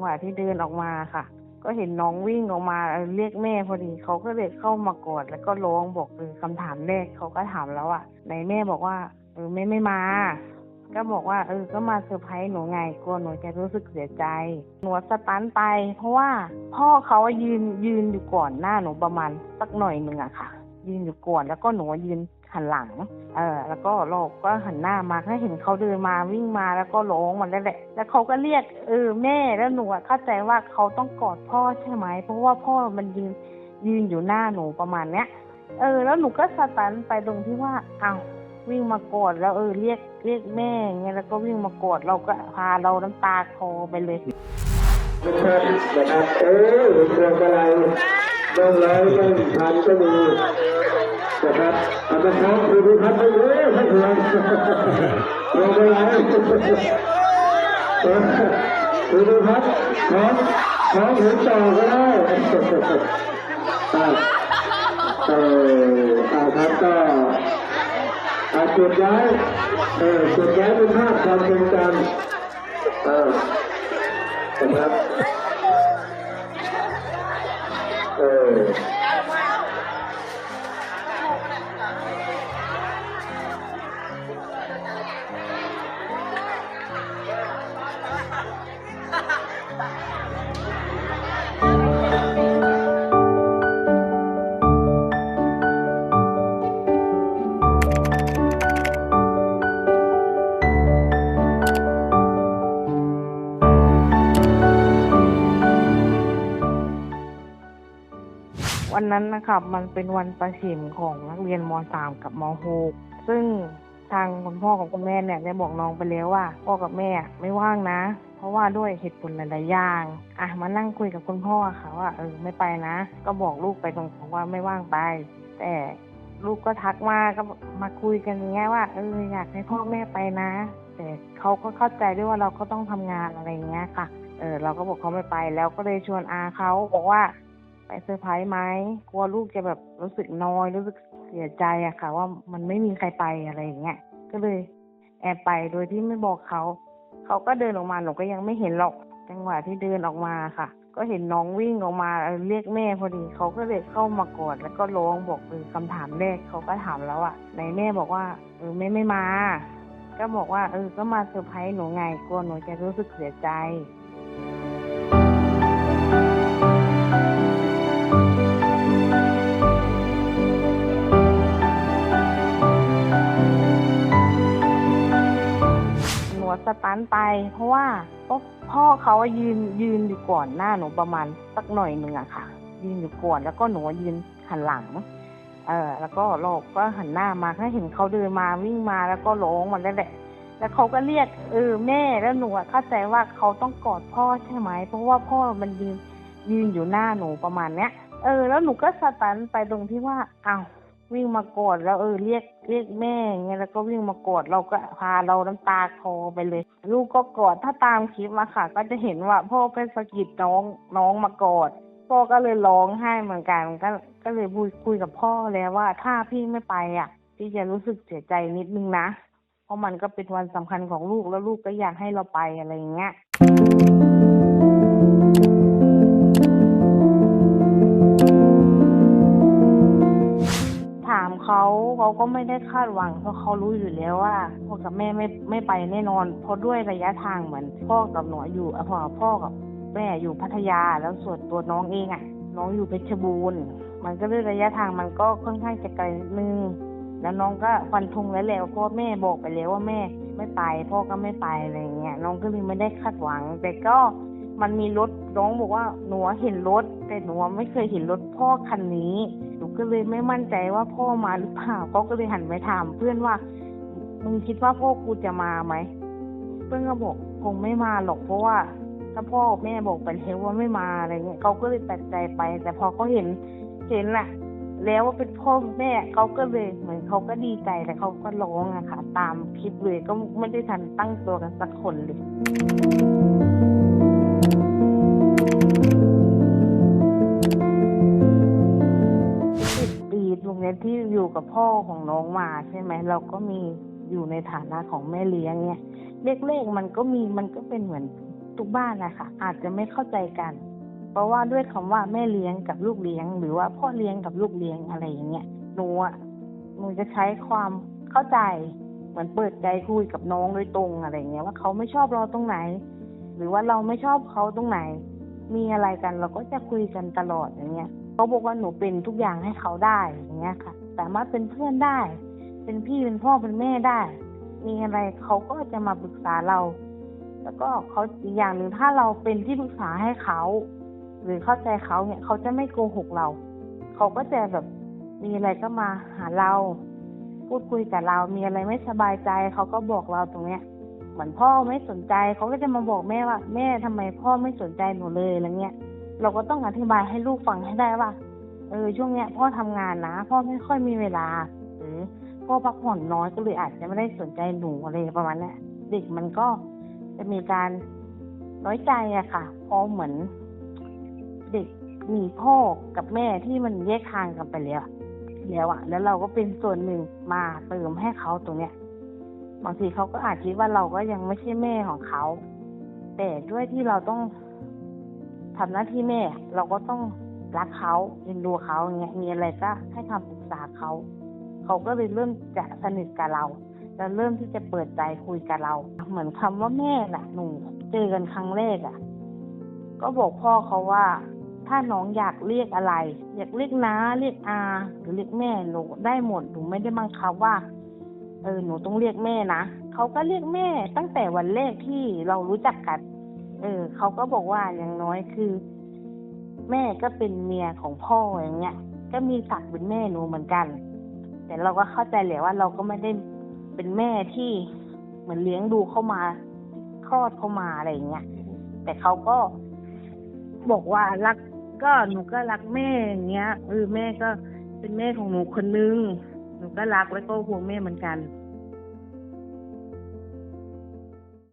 หวะที่เดินออกมาค่ะ ก็เห็นน้องวิ่งออกมาเรียกแม่พอดีเขาก็เลยเข้ามากอดแล้วก็ร้องบอกเออคำถามแรกเขาก็ถามแล้วอะไหนแม่บอกว่าเออแม่ไม่มา ก็บอกว่าเออก็มาเซอร์ไพรส์หนูไงกลัวหนูจะรู้สึกเสียใจ หนูสตันไป เพราะว่าพ่อเขายืนยืนอยู่ก่อนหน้าหนูประมาณสักหน่อยหนึ่งอะค่ะ ยืนอยู่ก่อนแล้วก็หนูยืน หันหลัง เออ แล้วก็เราก็หันหน้ามาก็เห็นเขาเดินมาวิ่งมาแล้วก็ร้องมันแล้วแหละ แล้วเขาก็เรียกเออแม่แล้วหนูเข้าใจว่าเขาต้องกอดพ่อใช่ไหมเพราะว่าพ่อมันยืนยืนอยู่หน้าหนูประมาณเนี้ย เออ แล้วหนูก็สตันไปตรงที่ว่าอ้าววิ่งมากอดแล้วเออเรียกเรียกแม่อย่างเงี้ยแล้วก็วิ่งมากอดเราก็พาเราน้ำตาคอไปเลยนะครับนะครับเออเห็นพวงมาลัยบ้างร้อยบ้างพันก็มี นะครับเอามาครับคือพิพัฒน์ไม่เยอะไม่พวงพวงมาลัยคือพิพัฒน์ของของเห็นต่อก็ได้อะเอออาครับก็อาจุดไว้เออจุดไว้เป็นภาพความทรงจำอ่านะครับเออ วันนั้นนะครับมันเป็นวันประชิมของนักเรียนม .3 กับม .6 ซึ่งทางคุณพ่อของคุณแม่เนี่ยได้บอกน้องไปแล้วว่า พ่อกับแม่ไม่ว่างนะ เพราะว่าด้วยเหตุผลหลายๆอย่างอะมานั่งคุยกับคุณพ่อค่ะว่าเออไม่ไปนะ ก็บอกลูกไปตรงๆว่าไม่ว่างไป แต่ลูกก็ทักมาก็มาคุยกันอย่างเงี้ยว่าเอออยากให้พ่อแม่ไปนะ แต่เขาก็เข้าใจด้วยว่าเราก็ต้องทำงานอะไรเงี้ยค่ะเออเราก็บอกเขาไม่ไปแล้วก็เลยชวนอาเขาบอกว่า ไปเซอร์ไพรส์ไหมกลัวลูกจะแบบรู้สึกน้อยรู้สึกเสียใจอะค่ะ ว่ามันไม่มีใครไปอะไรอย่างเงี้ยก็เลยแอบไปโดยที่ไม่บอกเขา เขาก็เดินออกมาหนูก็ยังไม่เห็นหรอกจังหวะที่เดินออกมาค่ะ ก็เห็นน้องวิ่งออกมาเรียกแม่พอดีเขาก็เลยเข้ามากอดแล้วก็ร้องบอกเออคำถามแรกเขาก็ถามแล้วอะไหนแม่บอกว่าเออแม่ไม่มา ก็บอกว่าเออก็มาเซอร์ไพรส์หนูไงกลัวหนูจะรู้สึกเสียใจ สตันไป เพราะว่าพ่อเขายืนยืนอยู่ก่อนหน้าหนูประมาณสักหน่อยหนึ่งอะค่ะ ยืนอยู่ก่อนแล้วก็หนูยืนหันหลัง เออ แล้วก็เราก็หันหน้ามาก็เห็นเขาเดินมาวิ่งมาแล้วก็ร้องมันแล้วแหละ แล้วเขาก็เรียกเออแม่แล้วหนูเข้าใจว่าเขาต้องกอดพ่อใช่ไหมเพราะว่าพ่อมันยืนยืนอยู่หน้าหนูประมาณเนี้ยเออ แล้วหนูก็สตันไปตรงที่ว่าอ้าว วิ่งมากอดแล้วเออเรียกเรียกแม่อย่างเงี้ยแล้วก็วิ่งมากอดเราก็พาเราน้ำตาคอไปเลย ลูกก็กอดถ้าตามคลิปมาค่ะ ก็จะเห็นว่าพ่อเป็นสะกิดน้องน้องมากอดพ่อก็เลยร้องไห้เหมือนกันก็ก็เลยคุยคุยกับพ่อแล้วว่าถ้าพี่ไม่ไปอะพี่จะรู้สึกเสียใจนิดนึงนะ เพราะมันก็เป็นวันสำคัญของลูกแล้วลูกก็อยากให้เราไปอะไรอย่างเงี้ย ก็ไม่ได้คาดหวังเพราะเขารู้อยู่แล้วว่าพ่อกับแม่ไม่ไม่ไปแน่นอนเพราะด้วยระยะทางเหมือน พ่อกับหนูอยู่อพ่อพ่อกับแม่อยู่พัทยาแล้วส่วนตัวน้องเองอะ น้องอยู่เพชรบูรณ์มันก็เลยระยะทางมันก็ค่อนข้างจะไกลนิดนึงแล้วน้องก็ฟันธงแล้วแหละพราะว่าแม่บอกไปแล้วว่าแม่ไม่ไปพ่อก็ไม่ไปอะไรเงี้ยน้องก็เลยไม่ได้คาดหวัง แต่ก็ มันมีรถน้องบอกว่าหนูเห็นรถ แต่หนูไม่เคยเห็นรถพ่อคันนี้หนูก็เลยไม่มั่นใจว่าพ่อมาหรือเปล่าเขาก็เลยหันไปถามเพื่อนว่ามึงคิดว่าพ่อกูจะมาไหมเพื่อนก็บอกคงไม่มาหรอกเพราะว่า ถ้าพ่อแม่บอกไปแล้วว่าไม่มาอะไรเงี้ยเขาก็เลยตัดใจไป แต่พอเขาเห็นเห็นแหละแล้วว่าเป็นพ่อแม่เขาก็เลยเหมือนเขาก็ดีใจแต่เขาก็ร้องอะค่ะ ตามคลิปเลยก็ไม่ได้ทันตั้งตัวกันสักคนเลย กับพ่อของน้องมาใช่ไหมเราก็มีอยู่ในฐานะของแม่เลี้ยงเนี่ยเล็กๆมันก็มีมันก็เป็นเหมือนทุกบ้านนะคะอาจจะไม่เข้าใจกัน เพราะว่าด้วยคำว่าแม่เลี้ยงกับลูกเลี้ยง หรือว่าพ่อเลี้ยงกับลูกเลี้ยงอะไรอย่างเงี้ยหนูอะหนูจะใช้ความเข้าใจเหมือนเปิดใจคุยกับน้องโดยตรงอะไรเงี้ยว่าเขาไม่ชอบเราตรงไหน หรือว่าเราไม่ชอบเขาตรงไหน มีอะไรกันเราก็จะคุยกันตลอดอย่างเงี้ยเขาบอกว่าหนูเป็นทุกอย่างให้เขาได้อย่างเงี้ยค่ะ สามารถเป็นเพื่อนได้ เป็นพี่เป็นพ่อเป็นแม่ได้ มีอะไรเขาก็จะมาปรึกษาเรา แล้วก็เขาอีกอย่างหนึ่งถ้าเราเป็นที่ปรึกษาให้เขา หรือเข้าใจเขาเนี่ยเขาจะไม่โกหกเรา เขาก็จะแบบมีอะไรก็มาหาเรา พูดคุยกับเรา มีอะไรไม่สบายใจเขาก็บอกเราตรงเนี้ยเหมือนพ่อไม่สนใจเขาก็จะมาบอกแม่ว่า แม่ทำไมพ่อไม่สนใจหนูเลยอะไรเงี้ย เราก็ต้องอธิบายให้ลูกฟังให้ได้ว่า เออช่วงเนี้ยพ่อทำงานนะพ่อไม่ค่อยมีเวลาหรือพ่อพักผ่อนน้อยก็เลยอาจจะไม่ได้สนใจหนูอะไรประมาณนี้เด็กมันก็จะมีการน้อยใจอะค่ะพราะเหมือน เด็กมีพ่อกับแม่ที่มันแยกทางกันไปแล้วแล้วอะแล้วเราก็เป็นส่วนหนึ่งมาเติมให้เขาตรงเนี้ยบางทีเขาก็อาจคิดว่าเราก็ยังไม่ใช่แม่ของเขา แต่ด้วยที่เราต้องทำหน้าที่แม่ เราก็ต้อง รักเขาเอ็นดูเขาอย่างเงี้ยมีอะไรก็ให้คำปรึกษาเขาเขาก็เลยเริ่มจะสนิทกับเรา แล้วเริ่มที่จะเปิดใจคุยกับเรา เหมือนคำว่าแม่น่ะหนูเจอกันครั้งแรกอะ่ะ ก็บอกพ่อเขาว่า ถ้าน้องอยากเรียกอะไร อยากเรียกน้าเรียกอาหรือเรียกแม่หนูได้หมดหนูไม่ได้บังคับว่า เออหนูต้องเรียกแม่นะเขาก็เรียกแม่ตั้งแต่วันแรกที่เรารู้จักกัน เออเขาก็บอกว่าอย่างน้อยคือ แม่ก็เป็นเมียของพ่ออย่างเงี้ย ก็มีศักดิ์เป็นแม่หนูเหมือนกัน แต่เราก็เข้าใจแหละว่าเราก็ไม่ได้เป็นแม่ที่เหมือนเลี้ยงดูเข้ามาคลอดเข้ามาอะไรอย่างเงี้ย แต่เขาก็บอกว่ารักก็หนูก็รักแม่อย่างเงี้ยเออแม่ก็เป็นแม่ของหนูคนนึง หนูก็รักแล้วก็ห่วงแม่เหมือนกัน